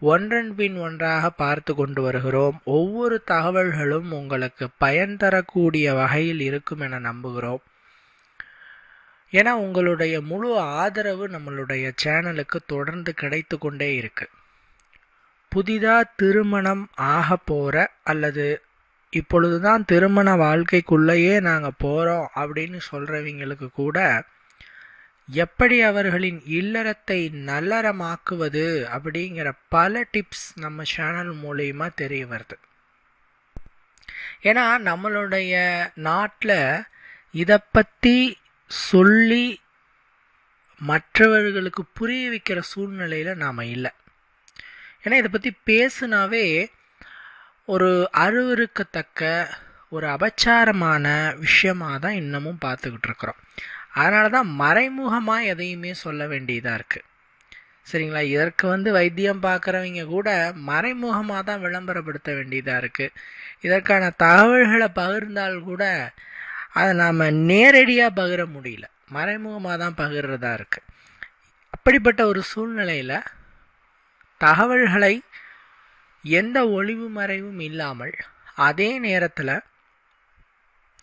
ஒன்றன் பின் ஒன்றாக பார்த்து கொண்டு வருகிறோம். ஒவ்வொரு தகவல்களும் உங்களுக்கு பயன் தரக்கூடிய வகையில் இருக்கும் என நம்புகிறோம். ஏன்னா உங்களுடைய முழு ஆதரவு நம்மளுடைய சேனலுக்கு தொடர்ந்து கிடைத்து கொண்டே இருக்கு. புதிதாக திருமணம் ஆக போகிற அல்லது இப்பொழுதுதான் திருமண வாழ்க்கைக்குள்ளேயே நாங்கள் போகிறோம் அப்படின்னு சொல்கிறவங்களுக்கு கூட எப்படி அவர்களின் இல்லறத்தை நல்லறமாக்குவது அப்படிங்கிற பல டிப்ஸ் நம்ம சேனல் மூலயமா தெரிய வருது. ஏன்னா நம்மளுடைய நாட்டில் இதை பற்றி சொல்லி மற்றவர்களுக்கு புரிய வைக்கிற சூழ்நிலையில் நாம் இல்லை. ஏன்னா இதை பற்றி பேசுனாவே ஒரு அருவருக்கத்தக்க ஒரு அபச்சாரமான விஷயமாக தான் இன்னமும் பார்த்துக்கிட்டு இருக்கிறோம். அதனால தான் மறைமுகமாக எதையுமே சொல்ல வேண்டியதாக இருக்குது சரிங்களா? இதற்கு வந்து வைத்தியம் பார்க்குறவங்க கூட மறைமுகமாக தான் விளம்பரப்படுத்த வேண்டியதாக இருக்குது இதற்கான தகவல்களை பகிர்ந்தால் கூட அதை நாம் நேரடியாக பகிர முடியல. மறைமுகமாக தான் பகிர்றதா இருக்குது அப்படிப்பட்ட ஒரு சூழ்நிலையில் தகவல்களை எந்த ஒளிவு மறைவும் இல்லாமல் அதே நேரத்தில்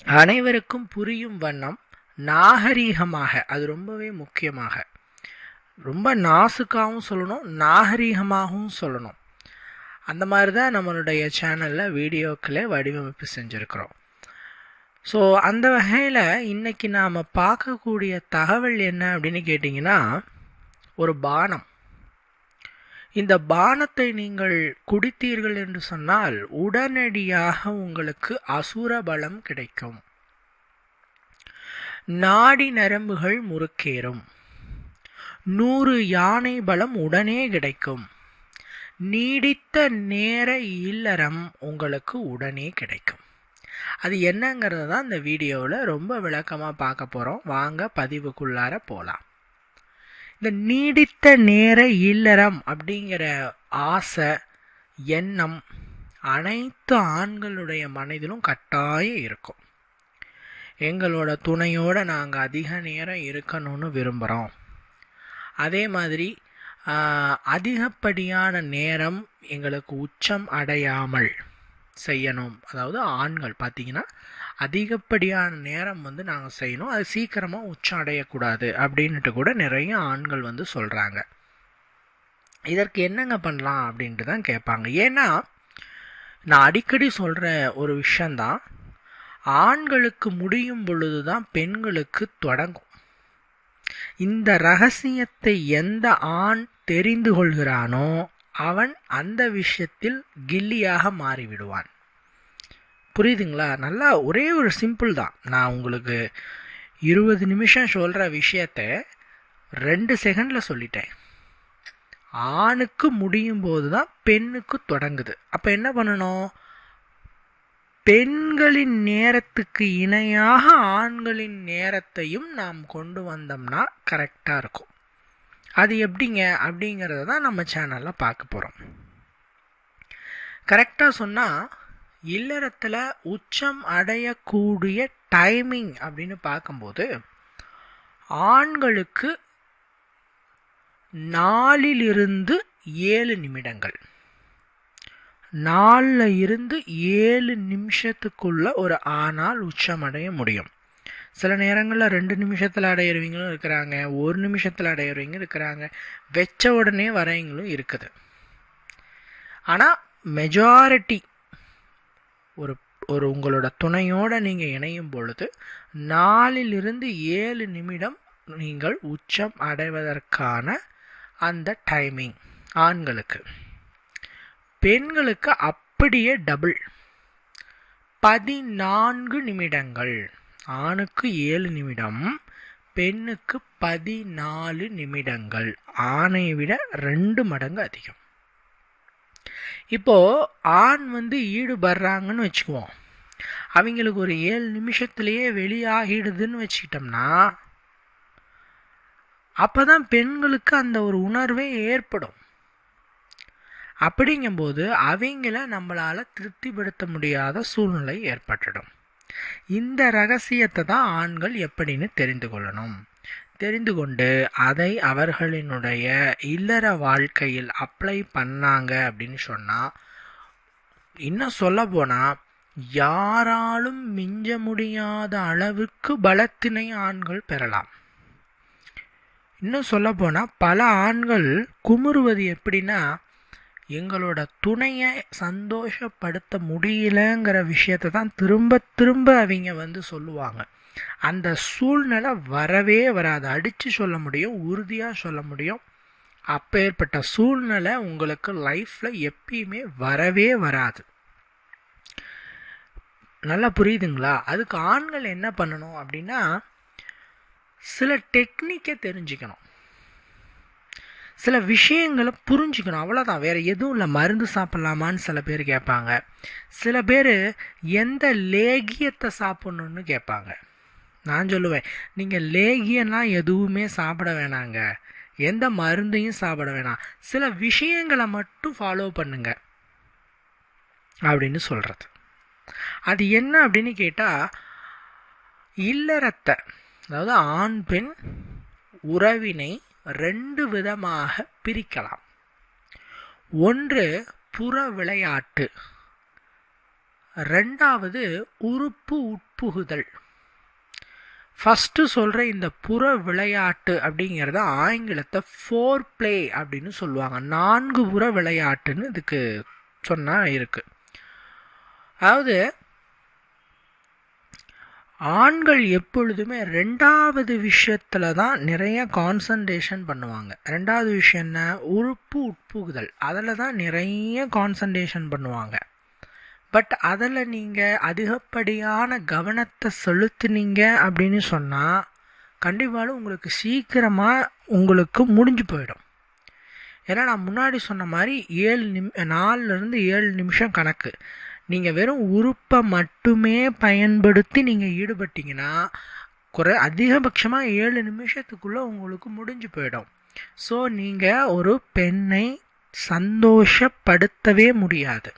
அனைவருக்கும் புரியும் வண்ணம் நாகரீகமாக அது ரொம்பவே முக்கியமாக. ரொம்ப நாசுக்காகவும் சொல்லணும் நாகரீகமாகவும் சொல்லணும். அந்த மாதிரி தான் நம்மளுடைய சேனலில் வீடியோக்களை வடிவமைப்பு செஞ்சுருக்கிறோம். ஸோ அந்த வகையில் இன்றைக்கி நாம் பார்க்கக்கூடிய தகவல் என்ன அப்படின்னு கேட்டிங்கன்னா ஒரு பானம். இந்த பானத்தை நீங்கள் குடித்தீர்கள் என்று சொன்னால் உடனடியாக உங்களுக்கு அசுர பலம் கிடைக்கும். நாடி நரம்புகள் முறுக்கேறும். நூறு யானை பலம் உடனே கிடைக்கும். நீடித்த நேர இல்லறம் உங்களுக்கு உடனே கிடைக்கும். அது என்னங்கிறத தான் இந்த வீடியோவில் ரொம்ப விளக்கமாக பார்க்க போகிறோம் வாங்க பதிவுக்குள்ளார போகலாம் இந்த நீடித்த நேர இல்லறம் அப்படிங்கிற ஆசை எண்ணம் அனைத்து ஆண்களுடைய மனதிலும் கட்டாயம் இருக்கும். எங்களோட துணையோடு நாங்கள் அதிக நேரம் இருக்கணும்னு விரும்புகிறோம் அதே மாதிரி அதிகப்படியான நேரம் எங்களுக்கு உச்சம் அடையாமல் செய்யணும். அதாவது ஆண்கள் பார்த்திங்கன்னா அதிகப்படியான நேரம் வந்து நாங்கள் செய்யணும். அது சீக்கிரமாக உச்சம் அடையக்கூடாது அப்படின்ட்டு கூட நிறைய ஆண்கள் வந்து சொல்கிறாங்க இதற்கு என்னங்க பண்ணலாம் அப்படின்ட்டு தான் கேட்பாங்க. ஏன்னா நான் அடிக்கடி சொல்கிற ஒரு விஷயந்தான் ஆண்களுக்கு முடியும் பொழுது தான் பெண்களுக்கு தொடங்கும். இந்த ரகசியத்தை எந்த ஆண் தெரிந்து கொள்கிறானோ அவன் அந்த விஷயத்தில் கில்லியாக மாறிவிடுவான். புரியுதுங்களா? நல்லா ஒரே ஒரு சிம்பிள் தான். நான் உங்களுக்கு இருபது நிமிஷம் சொல்கிற விஷயத்த ரெண்டு செகண்டில் சொல்லிட்டேன். ஆணுக்கு முடியும் போது தான் பெண்ணுக்கு தொடங்குது. அப்போ என்ன பண்ணணும்? பெண்களின் நேரத்துக்கு இணையாக ஆண்களின் நேரத்தையும் நாம் கொண்டு வந்தோம்னா கரெக்டாக இருக்கும். அது எப்படிங்க? அப்படிங்கிறத தான் நம்ம சேனலில் பார்க்க போகிறோம் கரெக்டாக சொன்னால் இல்லறத்தில் உச்சம் அடையக்கூடிய டைமிங் அப்படின்னு பார்க்கும்போது ஆண்களுக்கு நாலிலிருந்து ஏழு நிமிடங்கள். நாலில் இருந்து ஏழு நிமிஷத்துக்குள்ள ஒரு ஆணால் உச்சமடைய முடியும். சில நேரங்களில் ரெண்டு நிமிஷத்தில் அடையிறவங்களும் இருக்கிறாங்க ஒரு நிமிஷத்தில் அடையிறவங்க இருக்கிறாங்க வச்ச உடனே வரவங்களும் இருக்குது. ஆனால் மெஜாரிட்டி ஒரு ஒரு உங்களோட துணையோடு நீங்கள் இணையும் பொழுது நாலிலிருந்து ஏழு நிமிடம் நீங்கள் உச்சம் அடைவதற்கான அந்த டைமிங் ஆண்களுக்கு. பெண்களுக்கு அப்படியே டபுள் பதினான்கு நிமிடங்கள். ஆணுக்கு ஏழு நிமிடம் பெண்ணுக்கு பதினாலு நிமிடங்கள். ஆணை விட ரெண்டு மடங்கு அதிகம். இப்போது ஆண் வந்து ஈடுபடுறாங்கன்னு வச்சுக்குவோம். அவங்களுக்கு ஒரு ஏழு நிமிஷத்துலேயே வெளியாகிடுதுன்னு வச்சுக்கிட்டோம்னா அப்போ தான் பெண்களுக்கு அந்த ஒரு உணர்வே ஏற்படும். அப்படிங்கும்போது அவங்கள நம்மளால் திருப்திப்படுத்த முடியாத சூழ்நிலை ஏற்பட்டுடும். இந்த ரகசியத்தை தான் ஆண்கள் எப்படின்னு தெரிந்து கொள்ளணும். தெரிந்து கொண்டு அதை அவர்களினுடைய இல்லற வாழ்க்கையில் அப்ளை பண்ணாங்க அப்படின்னு சொன்னால் இன்னும் சொல்ல போனால் யாராலும் மிஞ்ச முடியாத அளவுக்கு பலத்தினை ஆண்கள் பெறலாம். இன்னும் சொல்ல போனால் பல ஆண்கள் குமுறுவது எப்படின்னா எங்களோட துணையை சந்தோஷப்படுத்த முடியலங்கிற விஷயத்தை தான் திரும்ப திரும்ப அவங்க வந்து சொல்லுவாங்க. அந்த சூழ்நிலை வரவே வராது. அடித்து சொல்ல முடியும் உறுதியாக சொல்ல முடியும். அப்பேற்பட்ட சூழ்நிலை உங்களுக்கு லைஃப்பில் எப்பயுமே வரவே வராது. நல்லா புரியுதுங்களா? அதுக்கு ஆண்கள் என்ன பண்ணணும் அப்படின்னா சில டெக்னிக்கை தெரிஞ்சுக்கணும். சில விஷயங்களை புரிஞ்சுக்கணும். அவ்வளோதான் வேறு எதுவும் இல்லை. மருந்து சாப்பிட்லாமான்னு சில பேர் கேட்பாங்க. சில பேர் எந்த லேகியத்தை சாப்பிட்ணுன்னு கேட்பாங்க. நான் சொல்லுவேன். நீங்கள் லேகியம்லாம் எதுவுமே சாப்பிட வேணாங்க. எந்த மருந்தையும் சாப்பிட வேணாம். சில விஷயங்களை மட்டும் ஃபாலோ பண்ணுங்க. அப்படின்னு சொல்கிறது அது என்ன அப்படின்னு கேட்டால் இல்லறத்தை அதாவது ஆண் பெண் உறவினை ரெண்டு விதமாக பிரிக்கலாம். ஒன்று புற விளையாட்டு. ரெண்டாவது உறுப்பு உட்புகுதல். ஃபஸ்ட்டு சொல்கிற இந்த புற விளையாட்டு அப்படிங்கிறத ஆங்கிலத்தை ஃபோர் பிளே அப்படின்னு சொல்லுவாங்க. நான்கு புற விளையாட்டுன்னு இதுக்கு சொன்னால் இருக்குது அதாவது ஆண்கள் எப்பொழுதுமே ரெண்டாவது விஷயத்தில் தான் நிறைய கான்சன்ட்ரேஷன் பண்ணுவாங்க. ரெண்டாவது விஷயம் என்ன? உறுப்பு உட்புகுதல். அதில் தான் நிறைய கான்சன்ட்ரேஷன் பண்ணுவாங்க. பட் அதில் நீங்கள் அதிகப்படியான கவனத்தை செலுத்துனீங்க அப்படின்னு சொன்னால் கண்டிப்பாக உங்களுக்கு சீக்கிரமாக உங்களுக்கு முடிஞ்சு போயிடும். ஏன்னா நான் முன்னாடி சொன்ன மாதிரி ஏழு நிம் நாலுலேருந்து ஏழு நிமிஷம் கணக்கு. நீங்கள் வெறும் உறுப்பை மட்டுமே பயன்படுத்தி நீங்கள் ஈடுபட்டீங்கன்னா குறை அதிகபட்சமாக ஏழு நிமிஷத்துக்குள்ளே உங்களுக்கு முடிஞ்சு போயிடும். ஸோ நீங்கள் ஒரு பெண்ணை சந்தோஷப்படுத்தவே முடியாது.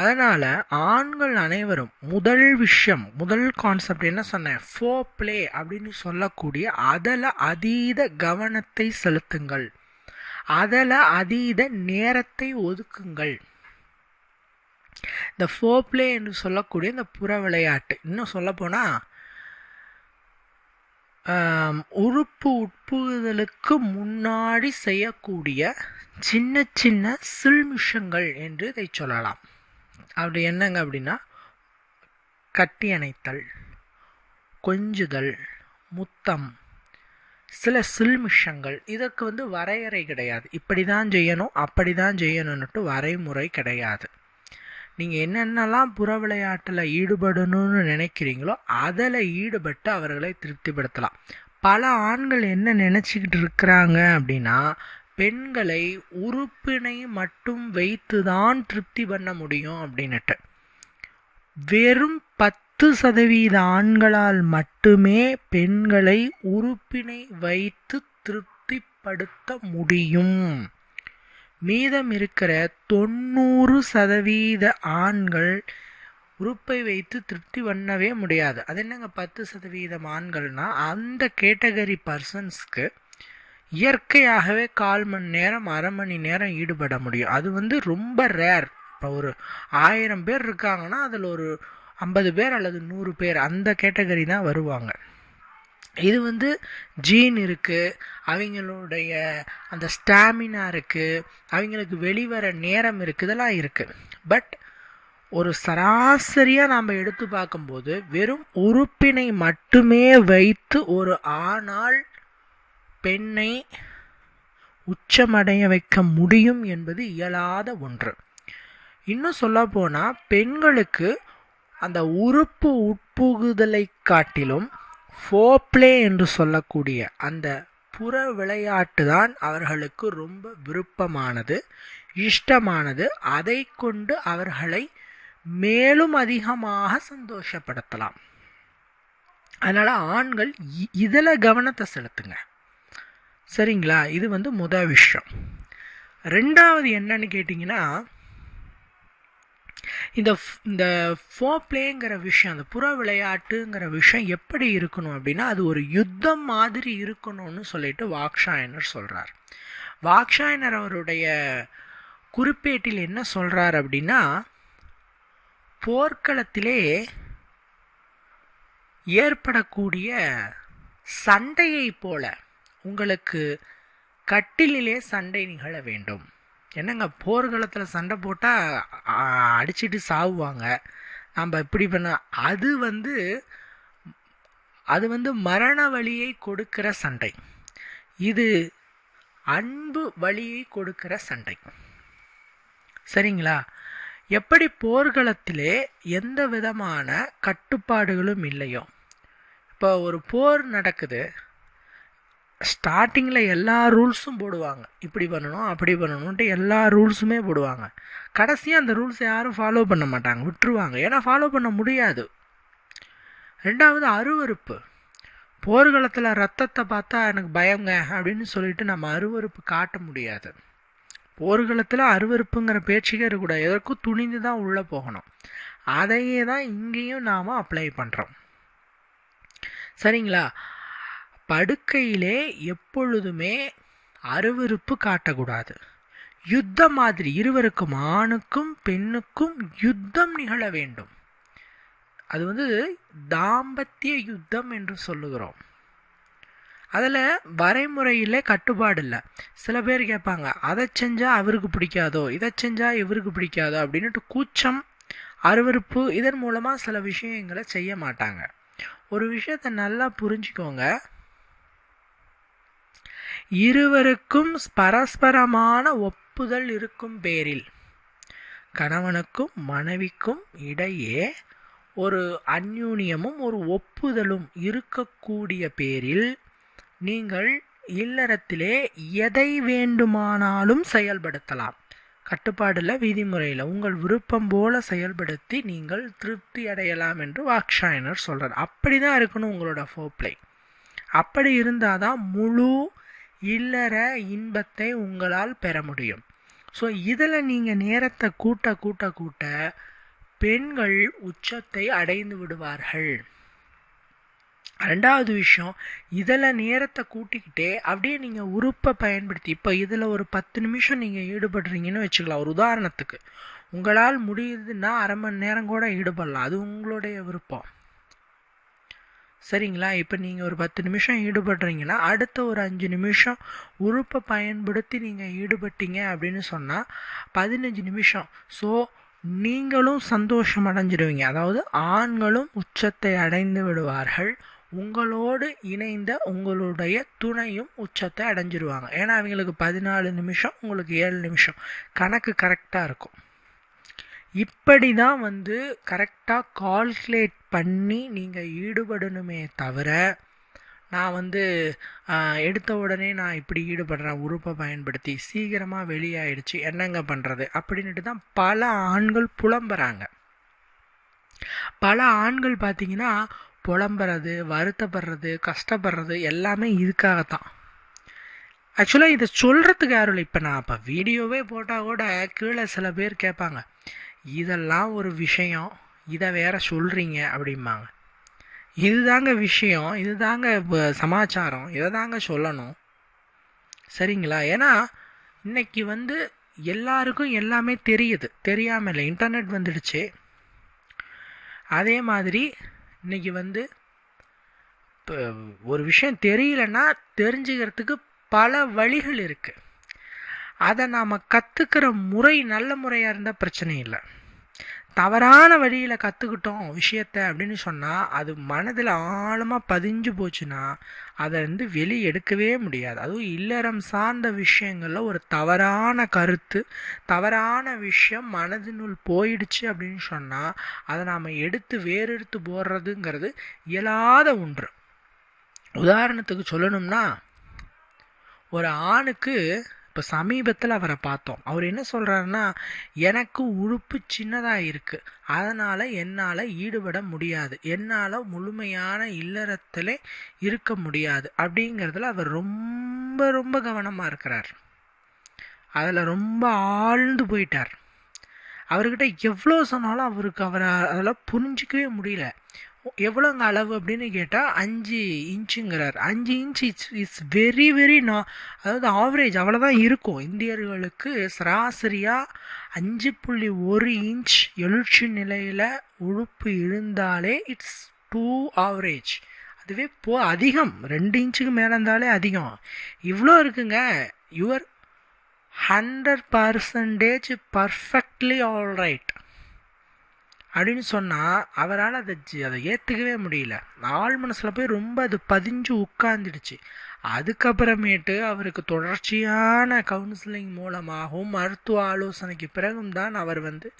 அதனால் ஆண்கள் அனைவரும் முதல் விஷயம் முதல் கான்செப்ட் என்ன சொன்னேன்? ஃபோ பிளே அப்படின்னு சொல்லக்கூடிய அதில் அதீத கவனத்தை செலுத்துங்கள். அதில் அதீத நேரத்தை ஒதுக்குங்கள். இந்த ஃபோப்ளே என்று சொல்லக்கூடிய இந்த புற விளையாட்டு. இன்னும் சொல்லப்போனால் உறுப்பு உட்புகுதலுக்கு முன்னாடி செய்யக்கூடிய சின்ன சின்ன சில்மிஷங்கள் என்று இதை சொல்லலாம். அப்படி என்னங்க அப்படின்னா கட்டி அணைத்தல் கொஞ்சுதல் முத்தம் சில சில்மிஷங்கள். இதற்கு வந்து வரையறை கிடையாது. இப்படி தான் செய்யணும் அப்படி தான் செய்யணும்னுட்டு வரைமுறை கிடையாது. நீங்கள் என்னென்னலாம் புற விளையாட்டில் ஈடுபடணும்னு நினைக்கிறீங்களோ அதில் ஈடுபட்டு அவர்களை திருப்திப்படுத்தலாம். பல ஆண்கள் என்ன நினச்சிக்கிட்டு இருக்கிறாங்க அப்படின்னா பெண்களை உறுப்பினை மட்டும் வைத்து தான் திருப்தி பண்ண முடியும் அப்படின்னுட்டு. வெறும் பத்து சதவீத ஆண்களால் மட்டுமே பெண்களை உறுப்பினை வைத்து திருப்திப்படுத்த முடியும். மீதம் இருக்கிற தொண்ணூறு சதவீத ஆண்கள் உறுப்பை வைத்து திருப்தி பண்ணவே முடியாது. அது என்னங்க பத்து சதவீதம் ஆண்கள்னா? அந்த கேட்டகரி பர்சன்ஸ்க்கு இயற்கையாகவே கால் மணி நேரம் அரை மணி நேரம் ஈடுபட முடியும். அது வந்து ரொம்ப ரேர் இப்போ ஒரு ஆயிரம் பேர் இருக்காங்கன்னா அதில் ஒரு ஐம்பது பேர் அல்லது நூறு பேர் அந்த கேட்டகரி தான் வருவாங்க. இது வந்து ஜீன் இருக்குது அவங்களுடைய அந்த ஸ்டாமினா இருக்குது அவங்களுக்கு வெளிவர நேரம் இருக்குது இதெல்லாம் இருக்குது பட் ஒரு சராசரியாக நாம் எடுத்து பார்க்கும்போது வெறும் உறுப்பினை மட்டுமே வைத்து ஒரு ஆணால் பெண்ணை உச்சமடைய வைக்க முடியும் என்பது இயலாத ஒன்று. இன்னும் சொல்ல போனால் பெண்களுக்கு அந்த உறுப்பு உட்புகுதலை காட்டிலும் ஃபோப்ளே என்று சொல்லக்கூடிய அந்த புற விளையாட்டு தான் அவர்களுக்கு ரொம்ப விருப்பமானது இஷ்டமானது. அதை கொண்டு அவர்களை மேலும் அதிகமாக சந்தோஷப்படுத்தலாம். அதனால் ஆண்கள் இதில் கவனத்தை செலுத்துங்க. சரிங்களா? இது வந்து முத விஷயம். ரெண்டாவது என்னன்னு கேட்டிங்கன்னா இந்த இந்த ஃபோ பிளேங்கிற விஷயம் அந்த புற விளையாட்டுங்கிற விஷயம் எப்படி இருக்கணும் அப்படின்னா அது ஒரு யுத்தம் மாதிரி இருக்கணும்னு சொல்லிட்டு வாக்ஷாயனர் சொல்கிறார் வாக்ஷாயனர் அவருடைய குறிப்பேட்டில் என்ன சொல்கிறார் அப்படின்னா போர்க்களத்திலே ஏற்படக்கூடிய சண்டையை போல உங்களுக்கு கட்டிலே சண்டை நிகழ வேண்டும். என்னங்க போர்க்களத்தில் சண்டை போட்டால் அடிச்சுட்டு சாவுவாங்க. நம்ம இப்படி பண்ண அது வந்து அது வந்து மரண வழியை கொடுக்கிற சண்டை. இது அன்பு வழியை கொடுக்கிற சண்டை. சரிங்களா? எப்படி போர்களத்திலே எந்த விதமான கட்டுப்பாடுகளும் இல்லையோ. இப்போ ஒரு போர் நடக்குது. ஸ்டார்டிங்கில் எல்லா ரூல்ஸும் போடுவாங்க. இப்படி பண்ணணும் அப்படி பண்ணணுன்ட்டு எல்லா ரூல்ஸுமே போடுவாங்க. கடைசியாக அந்த ரூல்ஸை யாரும் ஃபாலோ பண்ண மாட்டாங்க. விட்டுருவாங்க. ஏன்னா ஃபாலோ பண்ண முடியாது. ரெண்டாவது அருவறுப்பு போர்க்களத்தில் ரத்தத்தை பார்த்தா எனக்கு பயங்க அப்படின்னு சொல்லிட்டு நம்ம அருவறுப்பு காட்ட முடியாது. போர்க்களத்தில் அருவறுப்புங்கிற பேச்சுக்கே இருக்கக்கூடாது. எதற்கும் துணிந்து தான் உள்ளே போகணும். அதையே தான் இங்கேயும் நாம் அப்ளை பண்ணுறோம் சரிங்களா? படுக்கையிலே எப்பொழுதுமே அருவறுப்பு காட்டக்கூடாது. யுத்தம் மாதிரி இருவருக்கும் ஆணுக்கும் பெண்ணுக்கும் யுத்தம் நிகழ வேண்டும். அது வந்து தாம்பத்திய யுத்தம் என்று சொல்லுகிறோம். அதில் வரைமுறையில் கட்டுப்பாடு இல்லை. சில பேர் கேட்பாங்க அதை செஞ்சால் அவருக்கு பிடிக்காதோ? இதை செஞ்சால் இவருக்கு பிடிக்காதோ? அப்படின்ட்டு கூச்சம் அருவறுப்பு இதன் மூலமாக சில விஷயங்களை செய்ய மாட்டாங்க. ஒரு விஷயத்தை நல்லா புரிஞ்சுக்கோங்க. இருவருக்கும் பரஸ்பரமான ஒப்புதல் இருக்கும் பேரில் கணவனுக்கும் மனைவிக்கும் இடையே ஒரு அந்யூனியமும் ஒரு ஒப்புதலும் இருக்கக்கூடிய பேரில் நீங்கள் இல்லறத்திலே எதை வேண்டுமானாலும் செயல்படுத்தலாம். கட்டுப்பாடில் விதிமுறையில் உங்கள் விருப்பம் போல செயல்படுத்தி நீங்கள் திருப்தி அடையலாம் என்று வாக்ஷாயனர் சொல்கிறார் அப்படி தான் இருக்கணும் உங்களோட ஃபோப்ளை அப்படி இருந்தால் தான் முழு இல்லற இன்பத்தை உங்களால் பெற முடியும். ஸோ இதில் நீங்கள் நேரத்தை கூட்ட கூட்ட கூட்ட பெண்கள் உச்சத்தை அடைந்து விடுவார்கள். ரெண்டாவது விஷயம் இதில் நேரத்தை கூட்டிக்கிட்டே அப்படியே நீங்கள் உறுப்பை பயன்படுத்தி இப்போ இதில் ஒரு பத்து நிமிஷம் நீங்கள் ஈடுபடுறீங்கன்னு வச்சுக்கலாம் ஒரு உதாரணத்துக்கு. உங்களால் முடியுதுன்னா அரை மணி நேரம் கூட ஈடுபடலாம். அது உங்களுடைய விருப்பம். சரிங்களா? இப்போ நீங்கள் ஒரு பத்து நிமிஷம் ஈடுபடுறீங்கன்னா அடுத்த ஒரு அஞ்சு நிமிஷம் உறுப்பை பயன்படுத்தி நீங்கள் ஈடுபட்டீங்க அப்படின்னு சொன்னால் பதினஞ்சு நிமிஷம். ஸோ நீங்களும் சந்தோஷம் அடைஞ்சிடுவீங்க. அதாவது ஆண்களும் உச்சத்தை அடைந்து விடுவார்கள். உங்களோடு இணைந்த உங்களுடைய துணையும் உச்சத்தை அடைஞ்சிருவாங்க ஏன்னா அவங்களுக்கு பதினாலு நிமிஷம் உங்களுக்கு ஏழு நிமிஷம். கணக்கு கரெக்டாக இருக்கும். இப்படி தான் வந்து கரெக்டாக கால்குலேட் பண்ணி நீங்கள் ஈடுபடணுமே தவிர நான் வந்து எடுத்த உடனே நான் இப்படி ஈடுபடுறேன் உறுப்பை பயன்படுத்தி சீக்கிரமாக வெளியாயிடுச்சு என்னங்க பண்ணுறது அப்படின்ட்டு தான் பல ஆண்கள் புலம்புறாங்க. பல ஆண்கள் பார்த்தீங்கன்னா புலம்புறது வருத்தப்படுறது கஷ்டப்படுறது எல்லாமே இதுக்காகத்தான். ஆக்சுவலாக இதை சொல்கிறதுக்கு யாரும் இல்லை? இப்போ நான் இப்போ வீடியோவே போட்டால் கூட கீழே சில பேர் கேட்பாங்க இதெல்லாம் ஒரு விஷயம் இதை வேற சொல்கிறீங்க அப்படிம்பாங்க. இதுதாங்க விஷயம் இதுதாங்க சமாச்சாரம் இதை தாங்க சொல்லணும். சரிங்களா? ஏன்னா இன்னைக்கு வந்து எல்லாருக்கும் எல்லாமே தெரியுது. தெரியாமல் இல்லை இன்டர்நெட் வந்துடுச்சு. அதே மாதிரி இன்றைக்கி வந்து இப்போ ஒரு விஷயம் தெரியலன்னா தெரிஞ்சுக்கிறதுக்கு பல வழிகள் இருக்குது அதை நாம் கற்றுக்கிற முறை நல்ல முறையாக இருந்தால் பிரச்சனை இல்லை. தவறான வழியில் கற்றுக்கிட்டோம் விஷயத்த அப்படின்னு சொன்னால் அது மனதில் ஆழமாக பதிஞ்சு போச்சுன்னா அதை வந்து வெளியே எடுக்கவே முடியாது. அதுவும் இல்லறம் சார்ந்த விஷயங்களில் ஒரு தவறான கருத்து தவறான விஷயம் மனதினுள் போயிடுச்சு அப்படின்னு சொன்னால் அதை நாம் எடுத்து வேறெடுத்து போடுறதுங்கிறது இயலாத ஒன்று. உதாரணத்துக்கு சொல்லணும்னா ஒரு ஆணுக்கு இப்போ சமீபத்தில் அவரை பார்த்தோம். அவர் என்ன சொல்கிறாருன்னா எனக்கு உழுப்பு சின்னதாக இருக்குது அதனால் என்னால் ஈடுபட முடியாது. என்னால் முழுமையான இல்லறத்தில் இருக்க முடியாது. அப்படிங்கிறதுல அவர் ரொம்ப ரொம்ப கவனமாக இருக்கிறார். அதில் ரொம்ப ஆழ்ந்து போயிட்டார். அவர்கிட்ட எவ்வளோ சொன்னாலும் அவருக்கு அவரை அதெல்லாம் புரிஞ்சிக்கவே முடியல. எவ்வளோங்க அளவு அப்படின்னு கேட்டால் அஞ்சு இன்ச்சுங்கிறார். அஞ்சு inch it's it's very very நா அதாவது ஆவரேஜ் அவ்வளோதான் இருக்கும். இந்தியர்களுக்கு சராசரியாக அஞ்சு புள்ளி ஒரு இன்ச் எழுச்சி நிலையில் உழுப்பு இருந்தாலே இட்ஸ் டூ ஆவரேஜ் அதுவே போ அதிகம். ரெண்டு இன்ச்சுக்கு மேலே இருந்தாலே அதிகம். இவ்வளோ இருக்குங்க. Your hundred percentage perfectly all right அப்படின்னு சொன்னால் அவரால் அதை அதை ஏற்றுக்கவே முடியல. ஆள் மனசில் போய் ரொம்ப அது பதிஞ்சு உட்காந்துடுச்சு அதுக்கப்புறமேட்டு அவருக்கு தொடர்ச்சியான கவுன்சிலிங் மூலமாகவும் மருத்துவ ஆலோசனைக்கு பிறகும் தான் அவர் வந்து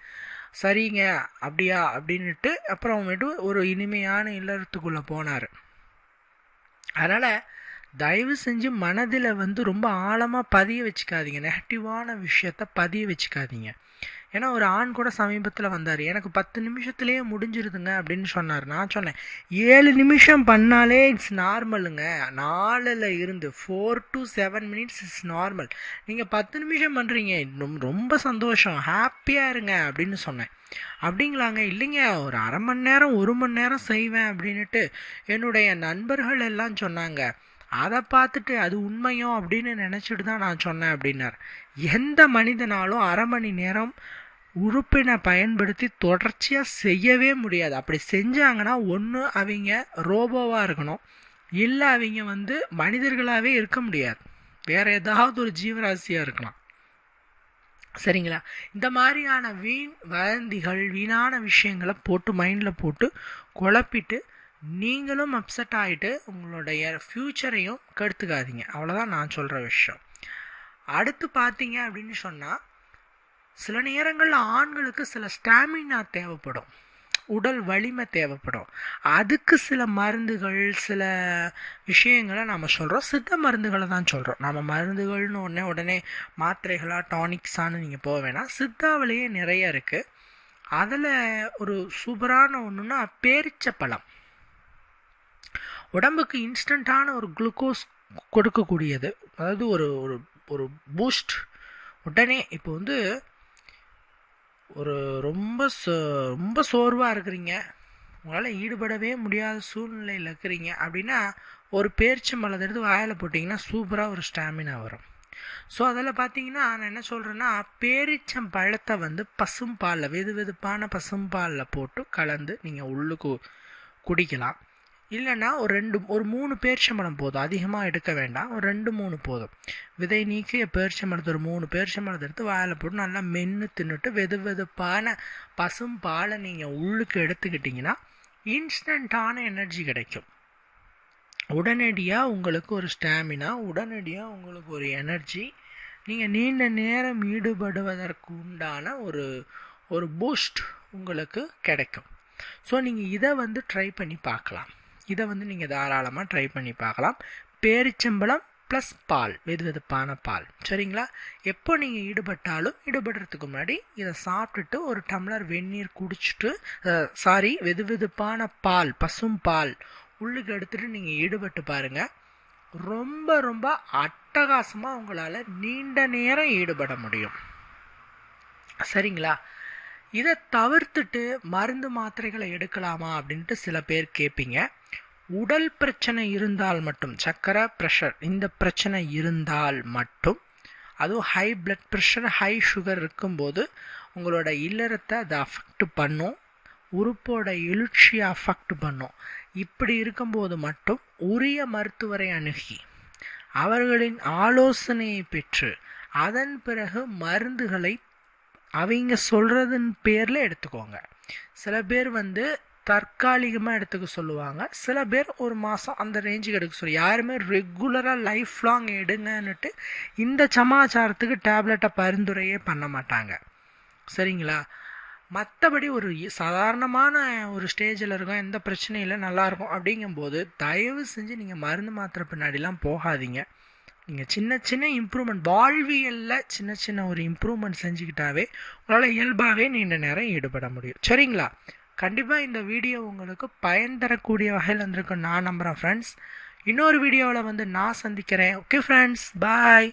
சரிங்க அப்படியா அப்படின்ட்டு அப்புறமேட்டு ஒரு இனிமையான இல்லறத்துக்குள்ளே போனார். அதனால் தயவு செஞ்சு மனதில் வந்து ரொம்ப ஆழமாக பதிய வச்சுக்காதீங்க. நெகட்டிவான விஷயத்த பதிய வச்சுக்காதீங்க. ஏன்னா ஒரு ஆண் கூட சமீபத்தில் வந்தார். எனக்கு பத்து நிமிஷத்துலேயே முடிஞ்சிருதுங்க அப்படின்னு சொன்னார். நான் சொன்னேன் ஏழு நிமிஷம் பண்ணாலே இட்ஸ் நார்மலுங்க நாலில் இருந்து four to seven minutes it's normal நீங்கள் பத்து நிமிஷம் பண்ணுறீங்க ரொம்ப சந்தோஷம். ஹாப்பியாக இருங்க அப்படின்னு சொன்னேன். அப்படிங்களாங்க இல்லைங்க ஒரு அரை மணி நேரம் ஒரு மணி நேரம் செய்வேன் அப்படின்ட்டு என்னுடைய நண்பர்கள் எல்லாம் சொன்னாங்க. அதை பார்த்துட்டு அது உண்மையோ அப்படின்னு நினச்சிட்டு தான் நான் சொன்னேன் அப்படின்னார். எந்த மனிதனாலும் அரை மணி நேரம் உறுப்பினை பயன்படுத்தி தொடர்ச்சியாக செய்யவே முடியாது. அப்படி செஞ்சாங்கன்னா ஒன்று அவங்க ரோபோவாக இருக்கணும். இல்லை அவங்க வந்து மனிதர்களாகவே இருக்க முடியாது. வேறு ஏதாவது ஒரு ஜீவராசியாக இருக்கலாம். சரிங்களா? இந்த மாதிரியான வீண் வதந்திகள் வீணான விஷயங்களை போட்டு மைண்டில் போட்டு குழப்பிட்டு நீங்களும் அப்செட் ஆகிட்டு உங்களுடைய ஃப்யூச்சரையும் கெடுத்துக்காதீங்க. அவ்வளோதான் நான் சொல்கிற விஷயம். அடுத்து பார்த்தீங்க அப்படின்னு சொன்னால் சில நேரங்களில் ஆண்களுக்கு சில ஸ்டாமினா தேவைப்படும். உடல் வலிமை தேவைப்படும். அதுக்கு சில மருந்துகள் சில விஷயங்களை நாம் சொல்கிறோம் சித்த மருந்துகளை தான் சொல்கிறோம் நம்ம மருந்துகள்னு உடனே உடனே மாத்திரைகளாக டானிக்ஸான்னு நீங்கள் போக வேணாம். சித்தாவிலேயே நிறைய இருக்குது அதில் ஒரு சூப்பரான ஒன்றுன்னா பேரிச்ச பழம். உடம்புக்கு இன்ஸ்டண்ட்டான ஒரு குளுக்கோஸ் கொடுக்கக்கூடியது. அதாவது ஒரு ஒரு ஒரு பூஸ்ட் உடனே இப்போ வந்து ஒரு ரொம்ப சோ ரொம்ப சோர்வாக இருக்கிறீங்க. உங்களால் ஈடுபடவே முடியாத சூழ்நிலையில் இருக்கிறீங்க. அப்படின்னா ஒரு பேரிச்சம்பழத்தை எடுத்து வாயில் போட்டிங்கன்னா சூப்பராக ஒரு ஸ்டாமினா வரும். ஸோ அதில் பார்த்தீங்கன்னா நான் என்ன சொல்கிறேன்னா பேரிச்சம் பழத்தை வந்து பசும்பாலில் வெது வெதுப்பான பசும்பாலில் போட்டு கலந்து நீங்கள் உள்ளுக்கு குடிக்கலாம். இல்லைன்னா ஒரு ரெண்டு ஒரு மூணு பேரிச்சம்பழம் போதும். அதிகமாக எடுக்க வேண்டாம். ஒரு ரெண்டு மூணு போதும். விதை நீக்கிய பேரிச்சம்பழத்தை ஒரு மூணு பேரிச்சம்பழத்தை எடுத்து வாயில் போட்டு நல்லா மென்று தின்னுட்டு வெது வெதுப்பான பசும் பாலை நீங்கள் உள்ளுக்கு எடுத்துக்கிட்டிங்கன்னா இன்ஸ்டண்ட்டான எனர்ஜி கிடைக்கும். உடனடியாக உங்களுக்கு ஒரு ஸ்டாமினா உடனடியாக உங்களுக்கு ஒரு எனர்ஜி நீங்கள் நீண்ட நேரம் ஈடுபடுவதற்கு உண்டான ஒரு ஒரு பூஸ்ட் உங்களுக்கு கிடைக்கும். ஸோ நீங்கள் இதை வந்து ட்ரை பண்ணி பார்க்கலாம். இதை வந்து நீங்கள் தாராளமாக ட்ரை பண்ணி பார்க்கலாம். பேரிச்சம்பழம் ப்ளஸ் பால் வெது வெதுப்பான பால். சரிங்களா? எப்போ நீங்கள் ஈடுபட்டாலும் ஈடுபடுறதுக்கு முன்னாடி இதை சாப்பிட்டுட்டு ஒரு டம்ளர் வெந்நீர் குடிச்சிட்டு சாரி வெது வெதுப்பான பால் பசும் பால் உள்ளுக்கு எடுத்துகிட்டு நீங்கள் ஈடுபட்டு பாருங்கள் ரொம்ப ரொம்ப அட்டகாசமாக உங்களால் நீண்ட நேரம் ஈடுபட முடியும். சரிங்களா? இதை தவிர்த்துட்டு மருந்து மாத்திரைகளை எடுக்கலாமா அப்படின்ட்டு சில பேர் கேட்பீங்க உடல் பிரச்சனை இருந்தால் மட்டும் சக்கரை ப்ரெஷர் இந்த பிரச்சனை இருந்தால் மட்டும் அதுவும் high blood pressure high sugar இருக்கும்போது உங்களோட இல்லறத்தை அதை அஃபெக்ட் பண்ணும் உறுப்போட எழுச்சியை அஃபெக்ட் பண்ணும். இப்படி இருக்கும்போது மட்டும் உரிய மருத்துவரை அணுகி அவர்களின் ஆலோசனையை பெற்று அதன் பிறகு மருந்துகளை அவங்க சொல்கிறதன் பேரில் எடுத்துக்கோங்க. சில பேர் வந்து தற்காலிகமாக எடுத்துக்க சொல்லுவாங்க. சில பேர் ஒரு மாதம் அந்த ரேஞ்சுக்கு எடுக்க சொல்லி யாருமே ரெகுலராக லைஃப் லாங் எடுங்கன்னுட்டு இந்த சமாச்சாரத்துக்கு டேப்லெட்டை பரிந்துரையே பண்ண மாட்டாங்க. சரிங்களா? மற்றபடி ஒரு சாதாரணமான ஒரு ஸ்டேஜில் இருக்கும் எந்த பிரச்சனையும் இல்லை நல்லாயிருக்கும் அப்படிங்கும்போது தயவு செஞ்சு நீங்கள் மருந்து மாத்திரை பின்னாடிலாம் போகாதீங்க. நீங்கள் சின்ன சின்ன இம்ப்ரூவ்மெண்ட் வாழ்வியலில் சின்ன சின்ன ஒரு இம்ப்ரூவ்மெண்ட் செஞ்சுக்கிட்டாவே உங்களால் இயல்பாகவே நீண்ட நேரம் ஈடுபட முடியும். சரிங்களா? கண்டிப்பாக இந்த வீடியோ உங்களுக்கு பயன் தரக்கூடிய வகையில் இருந்திருக்கும் நான் நம்புகிறேன் ஃப்ரெண்ட்ஸ் இன்னொரு வீடியோவில் வந்து நான் சந்திக்கிறேன். Okay friends bye